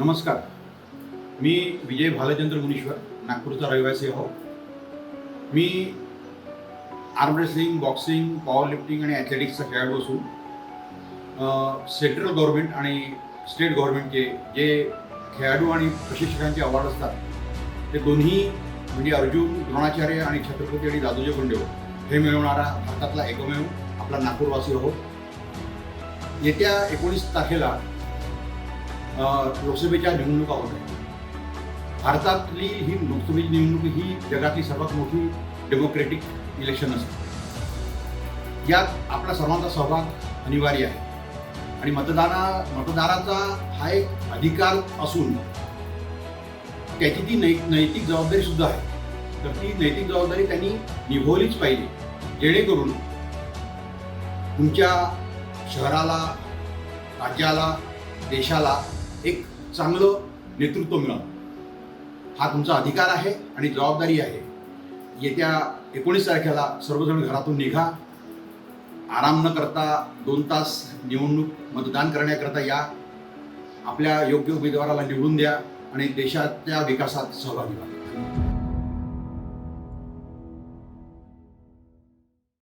नमस्कार. मी विजय भालचंद्र मुनीश्वर नागपूरचा रहिवासी आहो. मी arm wrestling boxing power lifting आणि ॲथलेटिक्सचा खेळाडू असून सेंट्रल गव्हर्नमेंट आणि स्टेट गव्हर्नमेंटचे जे खेळाडू आणि प्रशिक्षकांचे अवॉर्ड असतात ते दोन्ही म्हणजे अर्जुन द्रोणाचार्य आणि छत्रपती आणि दादोजी गुंडेव हो, हे मिळवणारा भारतातला एकमेव आपला नागपूरवासी आहोत येत्या एकोणीस तारखेला लोकसभेच्या निवडणुका होत आहेत भारतातली ही लोकसभेची निवडणूक ही जगातली सर्वात मोठी डेमोक्रेटिक इलेक्शन असते. यात आपला सर्वांचा सहभाग अनिवार्य आहे. आणि मतदाना मतदाराचा हा एक अधिकार असून त्याची ती नै नैतिक जबाबदारी सुद्धा आहे. तर ती नैतिक जबाबदारी त्यांनी निभवलीच पाहिजे. जेणेकरून तुमच्या शहराला राज्याला देशाला एक चांगलं नेतृत्व मिळावं. हा तुमचा अधिकार आहे आणि जबाबदारी आहे. येत्या एकोणीस तारखेला सर्वजण घरातून निघा. आराम न करता दोन तास निवडणूक मतदान करण्याकरता या. आपल्या योग्य उमेदवाराला निवडून द्या आणि देशाच्या विकासात सहभागी व्हा.